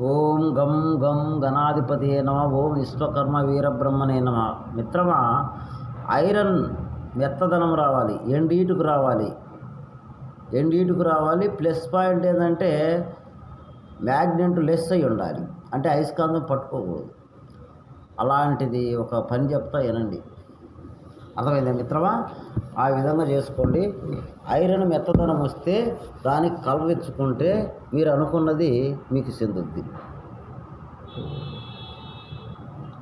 ఓం గం గం గణాధిపతి నమ. ఓం విశ్వకర్మ వీరబ్రహ్మనే నమ. మిత్రమా ఐరన్ మెత్తదనం రావాలి ఎండీటుకు రావాలి. ఎండీటుకు రావాలి ప్లస్ పాయింట్ ఏంటంటే మ్యాగ్నెట్ లెస్ అయి ఉండాలి. అంటే అయస్కాంతం పట్టుకోకూడదు. అలాంటిది ఒక పని చెప్తా వినండి. అర్థమైందా మిత్రమా? ఆ విధంగా చేసుకోండి. ఐరన్ మెత్తదనం వస్తే దానికి కలవెచ్చుకుంటే మీరు అనుకున్నది మీకు చెందుద్ది.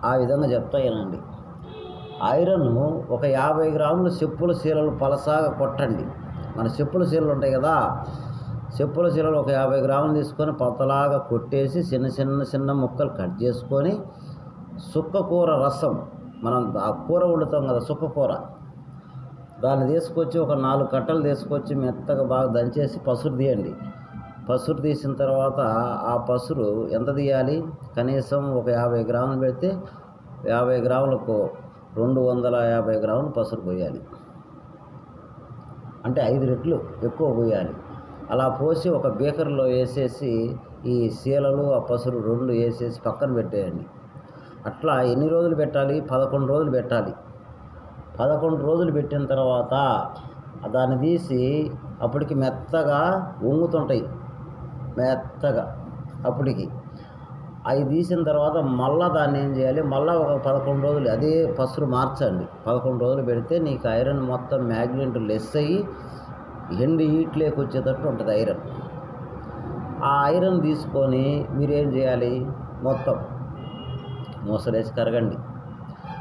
ఆ విధంగా చెప్తాయనండి ఐరన్ ఒక యాభై గ్రాముల చెప్పుల శీలలు పలసాగా కొట్టండి. మన చెప్పుల శీలలు ఉంటాయి కదా చెప్పుల శీలలు ఒక యాభై గ్రాములు తీసుకొని పలతలాగా కొట్టేసి చిన్న చిన్న చిన్న ముక్కలు కట్ చేసుకొని సుక్క కూర రసం మనం ఆ కూర వండుతాం కదా సుక్క కూర. దాన్ని తీసుకొచ్చి ఒక నాలుగు కట్టలు తీసుకొచ్చి మెత్తగా బాగా దంచేసి పసురు తీయండి. పసురు తీసిన తర్వాత ఆ పసురు ఎంత తీయాలి? కనీసం ఒక యాభై గ్రాములు పెడితే యాభై గ్రాములకు రెండు వందల యాభై గ్రాములు పసురు పోయాలి. అంటే ఐదు రెట్లు ఎక్కువ పోయాలి. అలా పోసి ఒక బీకర్లో వేసేసి ఈ శీలలు ఆ పసురు రెండు వేసేసి పక్కన పెట్టేయండి. అట్లా ఎన్ని రోజులు పెట్టాలి? పదకొండు రోజులు పెట్టాలి. పదకొండు రోజులు పెట్టిన తర్వాత దాన్ని తీసి అప్పటికి మెత్తగా వంగుతుంటాయి. మెత్తగా అప్పటికి. అవి తీసిన తర్వాత మళ్ళీ దాన్ని ఏం చేయాలి? మళ్ళీ ఒక పదకొండు రోజులు అదే పసురు మార్చండి. పదకొండు రోజులు పెడితే నీకు ఐరన్ మొత్తం మ్యాగ్నెట్ లెస్ అయ్యి ఎండు ఈట్లోకి వచ్చేటట్టు ఉంటుంది ఐరన్. ఆ ఐరన్ తీసుకొని మీరేం చేయాలి? మొత్తం మోసలేసి కరగండి.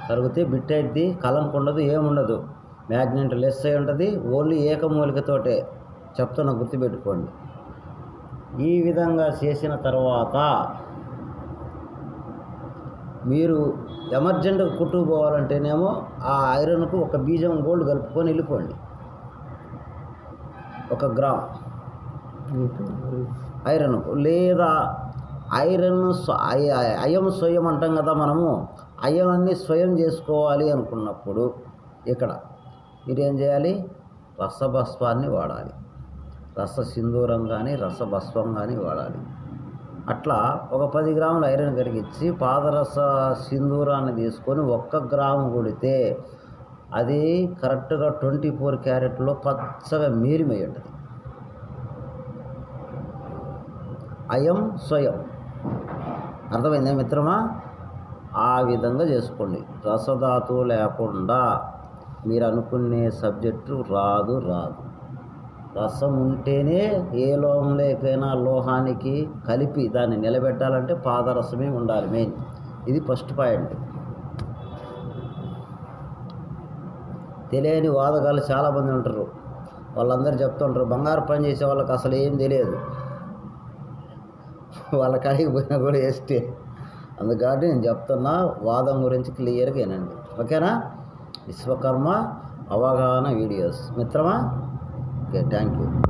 కరిగితే బిట్టయిద్ది కలంకు ఉండదు ఏముండదు. మ్యాగ్నెట్ లెస్ అయి ఉంటుంది ఓన్లీ ఏకమూలికతోటే చెప్తున్న గుర్తుపెట్టుకోండి ఈ విధంగా చేసిన తర్వాత మీరు ఎమర్జెంట్గా కుట్టుకుపోవాలంటేనేమో ఆ ఐరన్కు ఒక బీజం గోల్డ్ కలుపుకొని వెళ్ళిపోండి. ఒక గ్రామ్ ఐరన్కు లేదా ఐరన్ అయం స్వయం అంటాం కదా మనము. అయ్యవన్నీ స్వయం చేసుకోవాలి అనుకున్నప్పుడు ఇక్కడ మీరేం చేయాలి? రసభస్వాన్ని వాడాలి. రస సింధూరం కానీ రసభస్వం కానీ వాడాలి. అట్లా ఒక పది గ్రాముల ఐరన్ కరిగించి పాదరస సింధూరాన్ని తీసుకొని ఒక్క గ్రాము కొడితే అది కరెక్ట్గా ట్వంటీ ఫోర్ క్యారెట్లో పచ్చగా మీరిమై ఉంటుంది. అయం స్వయం. అర్థమైందా మిత్రమా? ఆ విధంగా చేసుకోండి. రసధాతు లేకుండా మీరు అనుకునే సబ్జెక్టు రాదు రాదు. రసం ఉంటేనే ఏ లోహం లేకపోయినా లోహానికి కలిపి దాన్ని నిలబెట్టాలంటే పాదరసమే ఉండాలి మెయిన్. ఇది ఫస్ట్ పాయింట్. తెలియని వాదగాలు చాలామంది ఉంటారు. వాళ్ళందరూ చెప్తుంటారు బంగారు పని చేసే వాళ్ళకి అసలు ఏం తెలియదు. వాళ్ళ కాడికి పోయినా కూడా వేస్తే అందుకని నేను చెప్తున్నా వాదం గురించి క్లియర్గా వినండి. ఓకేనా? విశ్వకర్మ అవగాహన వీడియోస్. మిత్రమా? Okay thank you.